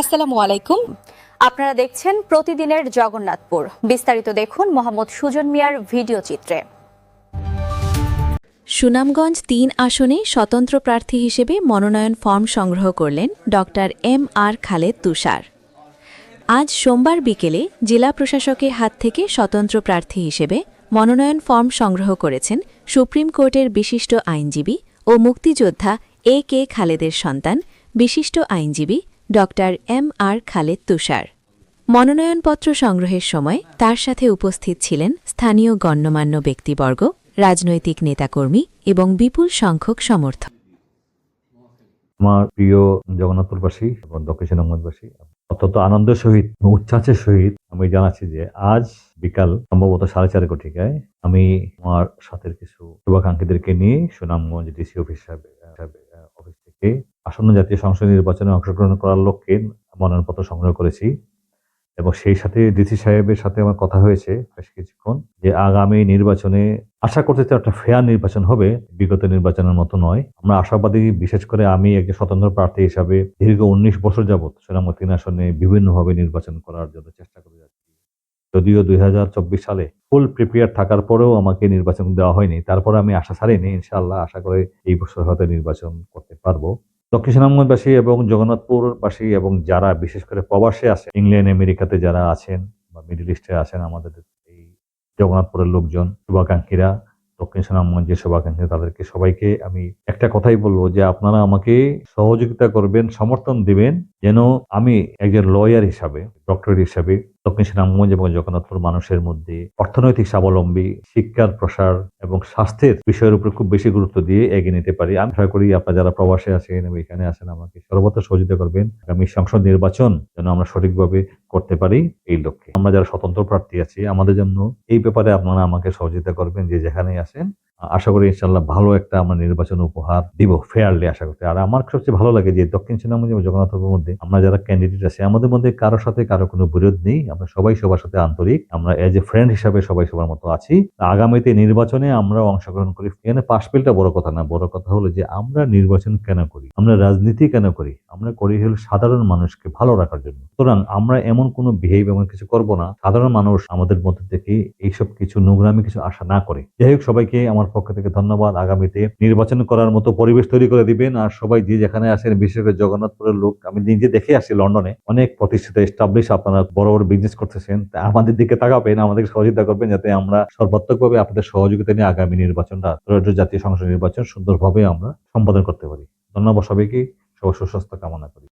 আসসালামু আলাইকুম। আপনারা দেখছেন প্রতিদিনের জগন্নাথপুর। বিস্তারিত দেখুন মোহাম্মদ সুজন মিয়ার ভিডিও চিত্রে। সুনামগঞ্জ তিন আসনে স্বতন্ত্র প্রার্থী হিসেবে মনোনয়ন ফর্ম সংগ্রহ করলেন ড এম আর খালেদ তুষার। আজ সোমবার বিকেলে জেলা প্রশাসকের হাত থেকে স্বতন্ত্র প্রার্থী হিসেবে মনোনয়ন ফর্ম সংগ্রহ করেছেন সুপ্রিম কোর্টের বিশিষ্ট আইনজীবী ও মুক্তিযোদ্ধা এ কে খালেদের সন্তান, বিশিষ্ট আইনজীবী ড এম আর খালেদ তুষার। মনোনয়নপত্র সংগ্রহের সময় তার সাথে উপস্থিত ছিলেন স্থানীয় গণ্যমান্য ব্যক্তিবর্গ, রাজনৈতিক নেতাকর্মী এবং বিপুল সংখ্যক সমর্থক। আমার প্রিয় জগন্নাথপুরবাসী এবং দক্ষিণ সুনামগঞ্জবাসী অত্যন্ত আনন্দের সহিত উচ্ছ্বাসের সহিত আমি জানাচ্ছি যে আজ বিকাল সম্ভবত সাড়ে চার কোটিকায় আমি আমার সাথের কিছু শুভাকাঙ্ক্ষীদেরকে নিয়ে সুনামগঞ্জ ডিসি অফিস অফিস থেকে আসন্ন জাতীয় সংসদ নির্বাচনে অংশগ্রহণ করার লক্ষ্যে মনোনয়নপত্র সংগ্রহ করেছি এবং সেই সাথে ডিসি সাহেবের সাথে আমার কথা হয়েছে বেশ কিছুক্ষণ যে আগামী নির্বাচনে আশা করতে একটা ফেয়ার নির্বাচন হবে, বিগত নির্বাচনের মতো নয়। আমরা আশাবাদী, বিশেষ করে আমি একজন স্বতন্ত্র প্রার্থী হিসাবে দীর্ঘ উনিশ বছর যাবৎ সুনামতি আসনে বিভিন্নভাবে নির্বাচন করার জন্য চেষ্টা করে যাচ্ছি। যদিও দুই হাজার চব্বিশ সালে ফুল প্রিপেয়ার থাকার পরেও আমাকে নির্বাচন দেওয়া হয়নি, তারপরে আমি আশা ছাড়িনি, ইনশাআল্লাহ আশা করে এই বছর হয়তো নির্বাচন করতে পারব। দক্ষিণ সুনামগঞ্জবাসী এবং জগন্নাথপুরবাসী এবং যারা বিশেষ করে প্রবাসে আছে, ইংল্যান্ড, আমেরিকাতে যারা আছেন বা মিডিল ইস্টে আছেন আমাদের এই জগন্নাথপুরের লোকজন, শুভাকাঙ্ক্ষীরা দক্ষিণ সুনামগঞ্জের শুভাকাঙ্ক্ষী তাদেরকে সবাইকে আমি একটা কথাই বলব যে আপনারা আমাকে সহযোগিতা করবেন, সমর্থন দিবেন যেন আমি একজন লয়ার হিসাবে ডক্টর হিসাবে দক্ষিণ সুনামগঞ্জ এবং জগন্নাথপুর মানুষের মধ্যে অর্থনৈতিক স্বাবলম্বী, শিক্ষার প্রসার এবং স্বাস্থ্যের বিষয়ের উপর খুব বেশি গুরুত্ব দিয়ে এগিয়ে নিতে পারি। আমি আশা করি আপনারা যারা প্রবাসে আছেন এবং এখানে আছেন, আমাকে সর্বত্র সহযোগিতা করবেন। আগামী সংসদ নির্বাচন যেন আমরা সঠিকভাবে করতে পারি এই লক্ষ্যে। আমরা যারা স্বতন্ত্র প্রার্থী আছি, আমাদের জন্য এই ব্যাপারে আপনারা আমাকে সহযোগিতা করবেন যে যেখানেই আছেন। আশা করি ইনশাল্লাহ ভালো একটা আমরা নির্বাচন উপহার দিব ফেয়ারলি আশা করতে আর আমার সবচেয়ে ভালো লাগে যে দক্ষিণ চীনামঞ্জ এবং জগন্নাথপুরের মধ্যে আমরা যারা ক্যান্ডিডেট আছে, আমাদের মধ্যে কারোর সাথে কারও কোনো বিরোধ নেই। আমরা সবাই সবার সাথে আন্তরিক। আমরা এজ এ ফ্রেন্ড হিসাবে সবাই সবার মতো আছি। আগামীতে নির্বাচনে আমরা অংশগ্রহণ করি। এখানে পাশ পেলটা বড় কথা না, বড় কথা হলো যে আমরা নির্বাচন কেন করি? আমরা রাজনীতি কেন করি? আমরা করি হলো সাধারণ মানুষকে ভালো রাখার জন্য। সুতরাং আমরা এমন কোনো বিহেভ এমন কিছু করব না। সাধারণ মানুষ আমাদের মধ্যে থেকে এইসব কিছু নোংরামি কিছু আশা না করে। যাই হোক, সবাইকে আমার পক্ষ থেকে ধন্যবাদ। আগামীতে নির্বাচন করার মতো পরিবেশ তৈরি করে দিবেন আর সবাই যে যেখানে আসেন, বিশেষ করে জগন্নাথপুরের লোক, আমি নিজে দেখে আসি লন্ডনে। অনেক প্রতিষ্ঠিত এস্টাবলিশ আপনারা বড় বড় বিজনেস করতেছেন। আমাদের দিকে তাকাবেন, আমাদেরকে সহযোগিতা করবেন যাতে আমরা সর্বাত্মকভাবে আপনাদের সহযোগিতা নিয়ে আগামী নির্বাচনটা, ত্রয়োদশ জাতীয় সংসদ নির্বাচন সুন্দরভাবে আমরা সম্পাদন করতে পারি। ধন্যবাদ সবাইকে। সবার সুস্বাস্থ্য কামনা করি।